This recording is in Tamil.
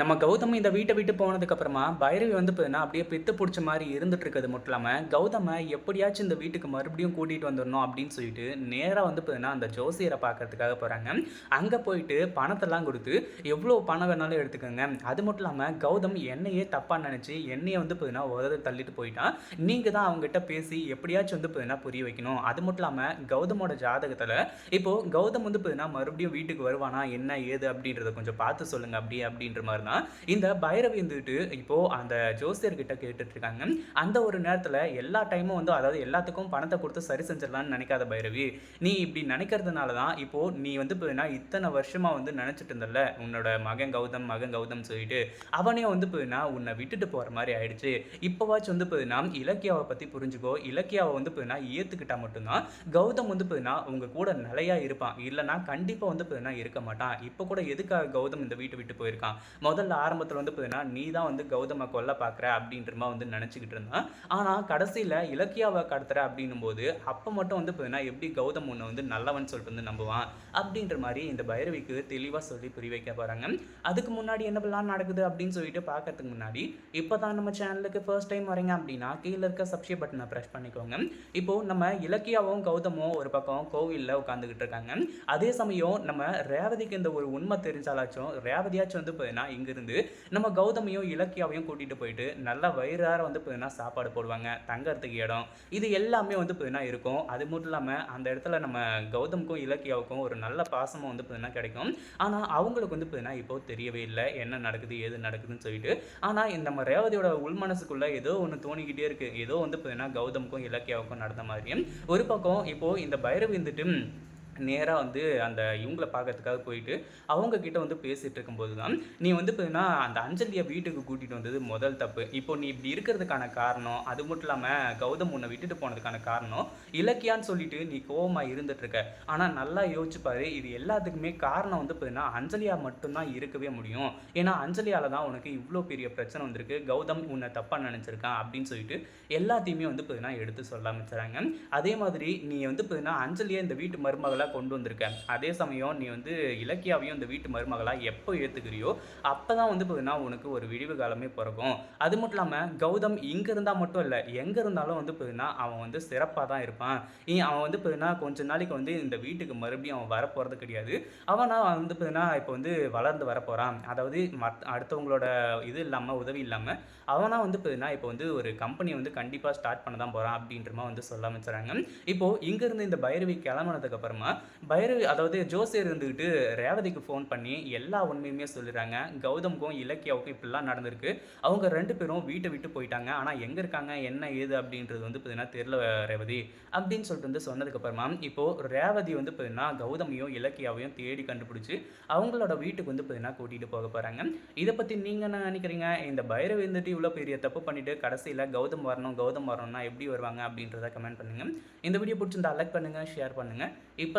நம்ம கௌதம் இந்த வீட்டை விட்டு போனதுக்கப்புறமா பைரவி வந்து பார்த்தீங்கன்னா அப்படியே பித்து பிடிச்ச மாதிரி இருந்துட்டு இருக்கிறது மட்டும் இல்லாமல் கௌதமை எப்படியாச்சும் இந்த வீட்டுக்கு மறுபடியும் கூட்டிகிட்டு வந்துடணும் அப்படின்னு சொல்லிட்டு நேராக வந்து பார்த்தீங்கன்னா அந்த ஜோசியரை பார்க்கறதுக்காக போகிறாங்க அங்கே போயிட்டு பணத்தெல்லாம் கொடுத்து எவ்வளோ பணம் வேணாலும் எடுத்துக்கோங்க. அது மட்டும் இல்லாமல் கௌதம் என்னையே தப்பாக நினச்சி என்னையே வந்து பார்த்தீங்கன்னா உதவி தள்ளிட்டு போயிட்டான். நீங்கள் தான் அவங்ககிட்ட பேசி எப்படியாச்சும் வந்து பார்த்தீங்கன்னா புரிய வைக்கணும். அது மட்டும் இல்லாமல் கௌதமோட ஜாதகத்தில் இப்போது கௌதம் வந்து பார்த்தீங்கன்னா மறுபடியும் வீட்டுக்கு வருவானா? என்ன ஏது அப்படின்றத கொஞ்சம் பார்த்து சொல்லுங்கள் அப்படி அப்படின்ற மாதிரி தான் இந்த பைரவி வந்துட்டு இப்போ அந்த ஜோசியர்கிட்ட கேட்டுட்டு இருக்காங்க அந்த ஒரு நேரத்தில் எல்லா டைமும் வந்து அதாவது எல்லாத்துக்கும் பணத்தை கொடுத்து சரி செஞ்சிடலாம்னு நினைக்காத பைரவி நீ இப்படி நினைக்கிறதுனால தான் இப்போ நீ வந்து இப்போ இத்தனை வருஷமா வந்து நினைச்சிட்டு இருந்தல உன்னோட மகன் கௌதம் மகன் கௌதம் சொல்லிட்டு அவனே வந்து இப்போ உன்னை விட்டுட்டு போற மாதிரி ஆயிடுச்சு. இப்போவாச்சும் வந்து இப்போ இலக்கியாவை பத்தி புரிஞ்சுக்கோ இலக்கியாவை வந்து இப்போ ஏத்துக்கிட்டா மட்டும்தான் கௌதம் வந்து இப்போ உங்க கூட நிலையா இருப்பான். இல்லைன்னா கண்டிப்பா வந்து இப்போ இருக்க மாட்டான். இப்போ கூட எதுக்காக கௌதம் இந்த வீட்டை விட்டு போயிருக்கான்? முதல்ல ஆரம்பத்தில் வந்து பார்த்தீங்கன்னா நீ தான் வந்து கௌதமை கொல்ல பார்க்குற அப்படின்றமா வந்து நினச்சிக்கிட்டு இருந்தான். ஆனால் கடைசியில் இலக்கியாவை கடத்துற அப்படின்னும் போது அப்போ மட்டும் வந்து பார்த்தீங்கன்னா எப்படி கௌதம் உன்னை வந்து நல்லவன் சொல்லிட்டு வந்து நம்புவான் அப்படின்ற மாதிரி இந்த பைரவிக்கு தெளிவாக சொல்லி புரிய வைக்க போகிறாங்க அதுக்கு முன்னாடி என்ன பிளான் நடக்குது அப்படின்னு சொல்லிட்டு பார்க்கறதுக்கு முன்னாடி இப்போ தான் நம்ம சேனலுக்கு ஃபர்ஸ்ட் டைம் வரீங்க அப்படின்னா கீழே இருக்க சப்ஸ்கிரைப் பட்டனை ப்ரெஸ் பண்ணிக்கோங்க. இப்போ நம்ம இலக்கியாவும் கௌதமும் ஒரு பக்கம் கோவிலில் உட்காந்துக்கிட்டு இருக்காங்க. அதே சமயம் நம்ம ரேவதிக்கு இந்த ஒரு உண்மை தெரிஞ்சாலாச்சும் ரேவதியாச்சும் வந்து பார்த்தீங்கன்னா இங்கிருந்து நம்ம கௌதமையும் இலக்கியாவையும் கூட்டிகிட்டு போயிட்டு நல்லா வயிறார வந்து பார்த்தீங்கன்னா சாப்பாடு போடுவாங்க தங்கறதுக்கு இடம். இது எல்லாமே வந்து பார்த்தீங்கன்னா இருக்கும். அது மட்டும் இல்லாமல் அந்த இடத்துல நம்ம கௌதமுக்கும் இலக்கியாவுக்கும் ஒரு நல்ல பாசமும் வந்து பார்த்தீங்கன்னா கிடைக்கும். ஆனால் அவங்களுக்கு வந்து பார்த்தீங்கன்னா இப்போ தெரியவே இல்லை. என்ன நடக்குது ஏது நடக்குதுன்னு சொல்லிட்டு. ஆனால் இந்த நம்ம ரேவதியோட உள் மனசுக்குள்ள ஏதோ ஒன்று தோணிக்கிட்டே இருக்குது ஏதோ வந்து பார்த்தீங்கன்னா கௌதமுக்கும் இலக்கியாவுக்கும் நடந்த மாதிரியும் ஒரு பக்கம் இப்போது இந்த பைரவி வந்துட்டு நேராக வந்து அந்த இவங்களை பார்க்கறதுக்காக போயிட்டு அவங்கக்கிட்ட வந்து பேசிகிட்டு இருக்கும்போது தான் நீ வந்து பார்த்தீங்கன்னா அந்த அஞ்சலியை வீட்டுக்கு கூட்டிகிட்டு வந்தது முதல் தப்பு. இப்போ நீ இப்படி இருக்கிறதுக்கான காரணம் அது மட்டும் இல்லாமல் கௌதம் உன்னை விட்டுட்டு போனதுக்கான காரணம் இலக்கியான்னு சொல்லிட்டு நீ கோபமாக இருந்துட்டுருக்க ஆனால் நல்லா யோசிச்சுப்பார் இது எல்லாத்துக்குமே காரணம் வந்து பார்த்தீங்கன்னா அஞ்சலியாக மட்டும்தான் இருக்கவே முடியும். ஏன்னா அஞ்சலியால் தான் உனக்கு இவ்வளோ பெரிய பிரச்சனை வந்திருக்கு கௌதம் உன்னை தப்பாக நினச்சிருக்கான் அப்படின்னு சொல்லிட்டு எல்லாத்தையுமே வந்து பார்த்தீங்கன்னா எடுத்து சொல்ல ஆரம்பிச்சுறாங்க அதே மாதிரி நீ வந்து பார்த்தீங்கன்னா அஞ்சலியை இந்த வீட்டு மருமகளை மருமகளாக கொண்டு வந்திருக்க. அதே சமயம் நீ வந்து இலக்கியாவையும் இந்த வீட்டு மருமகளாக எப்போ ஏற்றுக்கிறியோ அப்போ தான் வந்து பார்த்தீங்கன்னா உனக்கு ஒரு விடிவு காலமே பிறக்கும். அது மட்டும் இல்லாமல் கௌதம் இங்கே இருந்தால் மட்டும் இல்லை எங்கே இருந்தாலும் வந்து பார்த்தீங்கன்னா அவன் வந்து சிறப்பாக தான் இருப்பான். அவன் வந்து பார்த்தீங்கன்னா கொஞ்ச நாளைக்கு வந்து இந்த வீட்டுக்கு மறுபடியும் அவன் வரப்போகிறது கிடையாது. அவனா வந்து பார்த்தீங்கன்னா இப்போ வந்து வளர்ந்து வரப்போகிறான் அதாவது மத் அடுத்தவங்களோட இது இல்லாமல் உதவி இல்லாமல் அவனா வந்து பார்த்தீங்கன்னா இப்போ வந்து ஒரு கம்பெனியை வந்து கண்டிப்பாக ஸ்டார்ட் பண்ண தான் போகிறான் அப்படின்ற மாதிரி வந்து சொல்ல ஆரம்பிச்சுறாங்க இப்போது இங்கேருந்து இந்த பைரவி கிளம்புனதுக்கு அப்புறமா பைரவி அதாவது ஜோசியர் இருந்துக்கிட்டு ரேவதிக்கு ஃபோன் பண்ணி எல்லா உண்மையுமே சொல்லிடுறாங்க. கௌதமுக்கும் இலக்கியாவுக்கும் இப்படிலாம் நடந்திருக்கு. அவங்க ரெண்டு பேரும் வீட்டை விட்டு போயிட்டாங்க. ஆனால் எங்கே இருக்காங்க? என்ன ஏது அப்படின்றது வந்து பார்த்தீங்கன்னா தெரில ரேவதி. அப்படின்னு சொல்லிட்டு வந்து சொன்னதுக்கப்புறமா இப்போது ரேவதி வந்து பார்த்தீங்கன்னா கௌதமையும் இலக்கியாவையும் தேடி கண்டுபிடிச்சி அவங்களோட வீட்டுக்கு வந்து பார்த்தீங்கன்னா கூட்டிகிட்டு போக போகிறாங்க இதை பற்றி நீங்கள் என்ன நினைக்கிறீங்க? இந்த பைரவி வந்துட்டு இவ்வளோ பெரிய தப்பு பண்ணிவிட்டு கடைசியில் கௌதம் வரணும் கௌதம் வரணும்னா எப்படி வருவாங்க அப்படின்றத கமெண்ட் பண்ணுங்கள் இந்த வீடியோ பிடிச்சிருந்தா லைக் பண்ணுங்கள் ஷேர் பண்ணுங்கள் இப்போ